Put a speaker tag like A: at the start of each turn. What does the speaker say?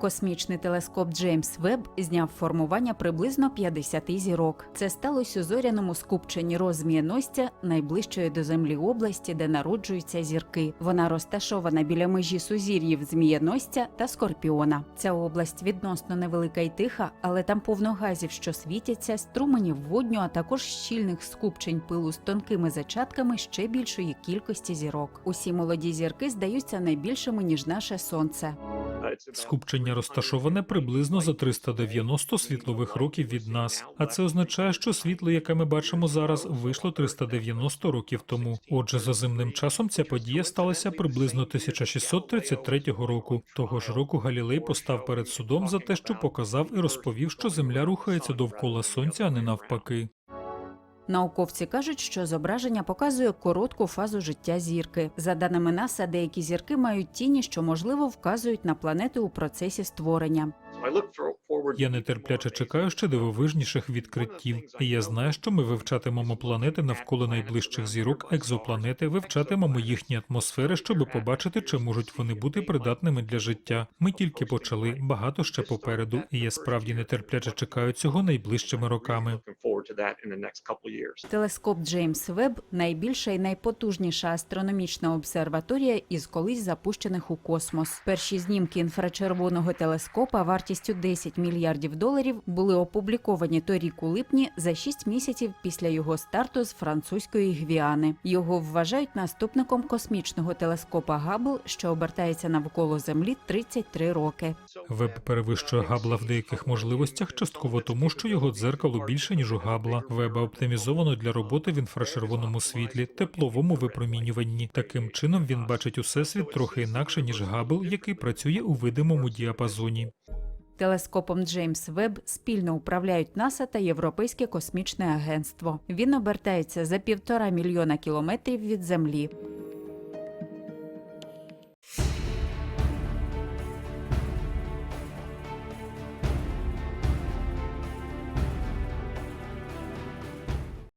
A: Космічний телескоп Джеймс Веб зняв формування приблизно 50 зірок. Це сталося у зоряному скупченні розмієностя найближчої до Землі області, де народжуються зірки. Вона розташована біля межі сузір'їв Змієностя та Скорпіона. Ця область відносно невелика й тиха, але там повно газів, що світяться, струменів водню, а також щільних скупчень пилу з тонкими зачатками ще більшої кількості зірок. Усі молоді зірки здаються найбільшими ніж наше сонце.
B: Скупчення розташоване приблизно за 390 світлових років від нас. А це означає, що світло, яке ми бачимо зараз, вийшло 390 років тому. Отже, за земним часом ця подія сталася приблизно 1633 року. Того ж року Галілей постав перед судом за те, що показав і розповів, що Земля рухається довкола сонця, а не навпаки.
A: Науковці кажуть, що зображення показує коротку фазу життя зірки. За даними НАСА, деякі зірки мають тіні, що можливо вказують на планети у процесі створення.
B: Я нетерпляче чекаю ще дивовижніших відкриттів. І я знаю, що ми вивчатимемо планети навколо найближчих зірок, екзопланети, вивчатимемо їхні атмосфери, щоб побачити, чи можуть вони бути придатними для життя. Ми тільки почали, багато ще попереду, і я справді нетерпляче чекаю цього найближчими роками.
A: Телескоп Джеймс Веб найбільша і найпотужніша астрономічна обсерваторія із колись запущених у космос. Перші знімки інфрачервоного телескопа вартістю 10 мільярдів доларів були опубліковані торік у липні за 6 місяців після його старту з французької Гвіани. Його вважають наступником космічного телескопа Габл, що обертається навколо Землі 33 роки.
B: Веб перевищує Габла в деяких можливостях, частково тому, що його дзеркало більше ніж у Габла. Веба оптимізовано для роботи в інфрачервоному світлі, тепловому випромінюванні. Таким чином він бачить усесвіт трохи інакше ніж Габл, який працює у видимому діапазоні.
A: Телескопом Джеймс Веб спільно управляють НАСА та Європейське космічне агентство. Він обертається за півтора мільйона кілометрів від Землі.